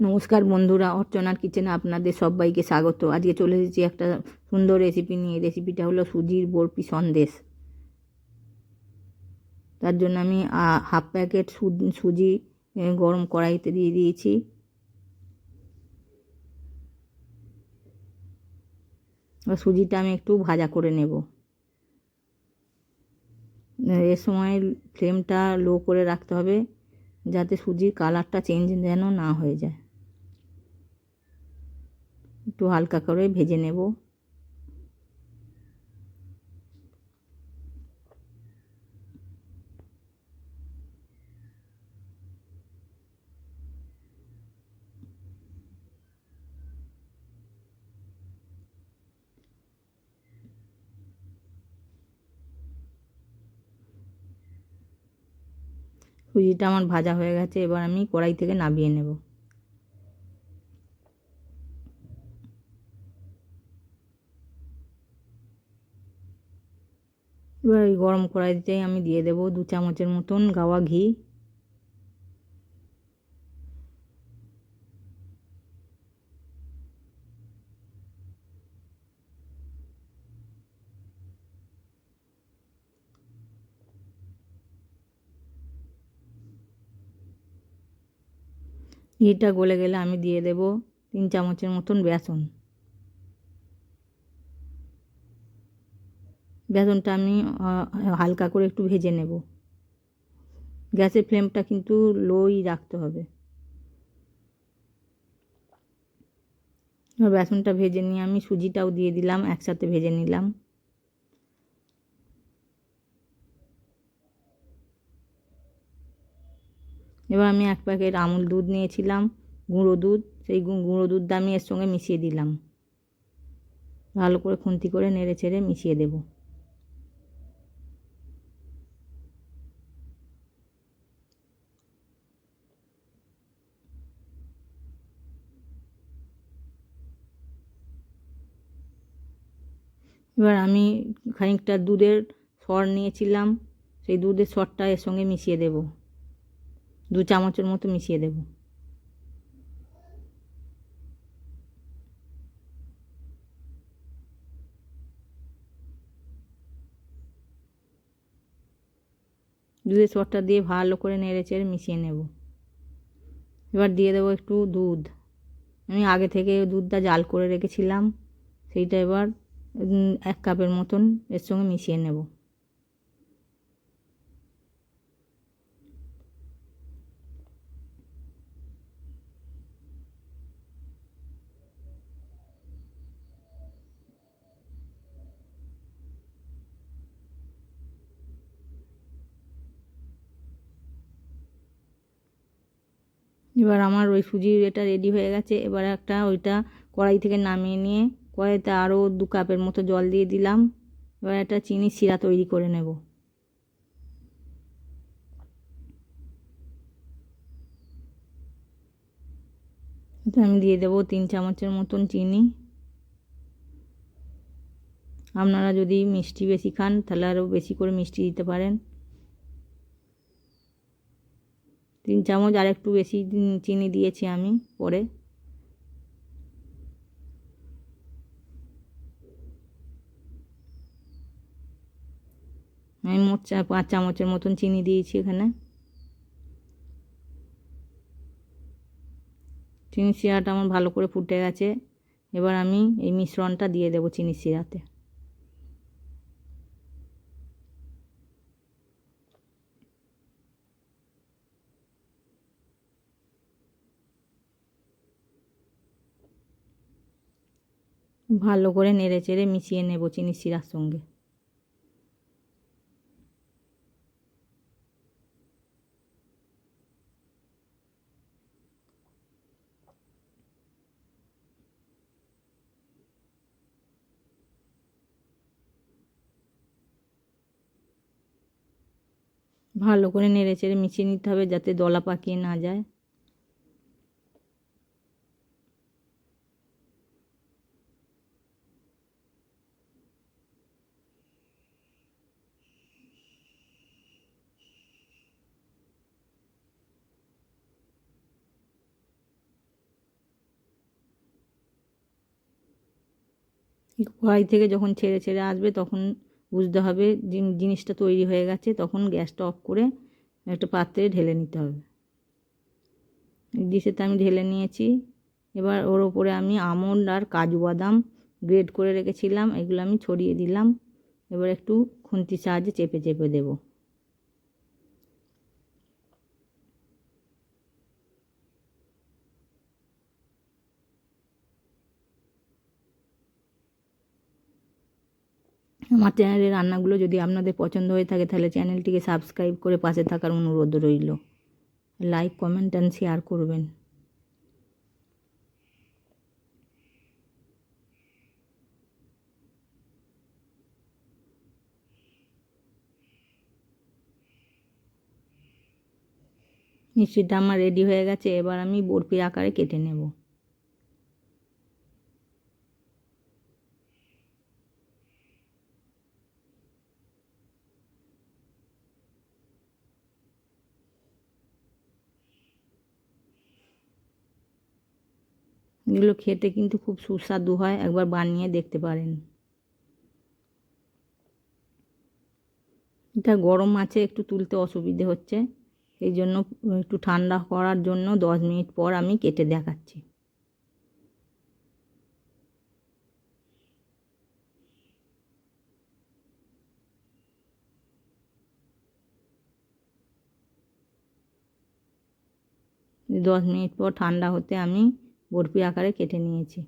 নমস্কার বন্ধুরা, অর্চনার কিচেনে আপনাদের সবাইকে স্বাগত। আজকে চলে এসেছি একটা সুন্দর রেসিপি নিয়ে। রেসিপিটা হলো সুজির বরফি সন্দেশ। তার জন্য আমি হাফ প্যাকেট সুজি গরম কড়াইতে দিয়ে দিয়েছি। সুজিটা আমি একটু ভাজা করে নেব। এর সময় ফ্লেমটা লো করে রাখতে হবে, যাতে সুজির কালারটা চেঞ্জ যেন না হয়ে যায়। একটু হালকা করে ভেজে নেব। সুজিটা আমার ভাজা হয়ে গেছে, এবার আমি কড়াই থেকে নামিয়ে নেব। এবার ওই গরম কড়াইতেই আমি দিয়ে দেবো দু চামচের মতন গাওয়া ঘি। ঘিটা গলে গেলে আমি দিয়ে দেব তিন চামচের মতন বেসন। বেসনটা আমি হালকা করে একটু ভেজে নেব। গ্যাসের ফ্লেমটা কিন্তু লোই রাখতে হবে। বেসনটা ভেজে নিয়ে আমি সুজিটাও দিয়ে দিলাম, একসাথে ভেজে নিলাম। এবার আমি এক প্যাকেট আমুল দুধ নিয়েছিলাম, গুঁড়ো দুধ। সেই গুঁড়ো দুধটা আমি এর সঙ্গে মিশিয়ে দিলাম। ভালো করে খুন্তি করে নেড়ে ছেড়ে মিশিয়ে দেব। এবার আমি খানিকটা দুধের সর নিয়েছিলাম, সেই দুধের সরটা এর সঙ্গে মিশিয়ে দেবো। দু চামচের মতো মিশিয়ে দেব। দুধের সরটা দিয়ে ভালো করে নেড়ে চেড়ে মিশিয়ে নেব। এবার দিয়ে দেবো একটু দুধ। আমি আগে থেকে দুধটা জাল করে রেখেছিলাম, সেইটা এবার এক কাপের মতন এর সঙ্গে মিশিয়ে নেব। এবার আমার ওই সুজির এটা রেডি হয়ে গেছে। এবার একটা ওইটা কড়াই থেকে নামিয়ে নিয়ে কড়াইতে আরও দু কাপের মতো জল দিয়ে দিলাম। এবার একটা চিনি শিরা তৈরি করে নেব। আমি দিয়ে দেবো তিন চামচের মতন চিনি। আপনারা যদি মিষ্টি বেশি খান, তাহলে আরও বেশি করে মিষ্টি দিতে পারেন। তিন চামচ আর একটু বেশি চিনি দিয়েছি আমি পরে। আমি মোট পাঁচ চামচের মতন চিনি দিয়েছি এখানে। চিনি শিরাটা আমার ভালো করে ফুটে গেছে। এবার আমি এই মিশ্রণটা দিয়ে দেবো চিনি শিরাতে। ভালো করে নেড়ে চেড়ে মিশিয়ে নেব চিনি শিরার সঙ্গে। ভালো করে নেড়ে চেড়ে মিশিয়ে নিতে হবে যাতে দলা পাকিয়ে না যায়। কড়াই থেকে যখন ছেড়ে ছেড়ে আসবে তখন বুঝতে হবে জিনিসটা তৈরি হয়ে গেছে, তখন গ্যাসটা অফ করে একটা পাত্রে ঢেলে নিতে হবে। ডিশেতে আমি ঢেলে নিয়েছি। এবার ওর ওপরে আমি আমন্ড আর কাজু বাদাম গ্রেড করে রেখেছিলাম, এগুলো আমি ছড়িয়ে দিলাম। এবার একটু খুন্তি সাহায্যে চেপে চেপে দেবো। আমার চ্যানেলের রান্নাগুলো যদি আপনাদের পছন্দ হয়ে থাকে, তাহলে চ্যানেলটিকে সাবস্ক্রাইব করে পাশে থাকার অনুরোধ রইল। লাইক কমেন্ট অ্যান্ড শেয়ার করবেন। মিষ্টিটা আমার রেডি হয়ে গেছে, এবার আমি বরফির আকারে কেটে নেব। এগুলো খেতে কিন্তু খুব সুস্বাদু হয়, একবার বানিয়ে দেখতে পারেন। এটা গরম আছে, একটু তুলতে অসুবিধে হচ্ছে, এই জন্য একটু ঠান্ডা করার জন্য দশ মিনিট পর আমি কেটে দেখাচ্ছি। দশ মিনিট পর ঠান্ডা হতে আমি বরফি আকারে কেটে নিয়েছি।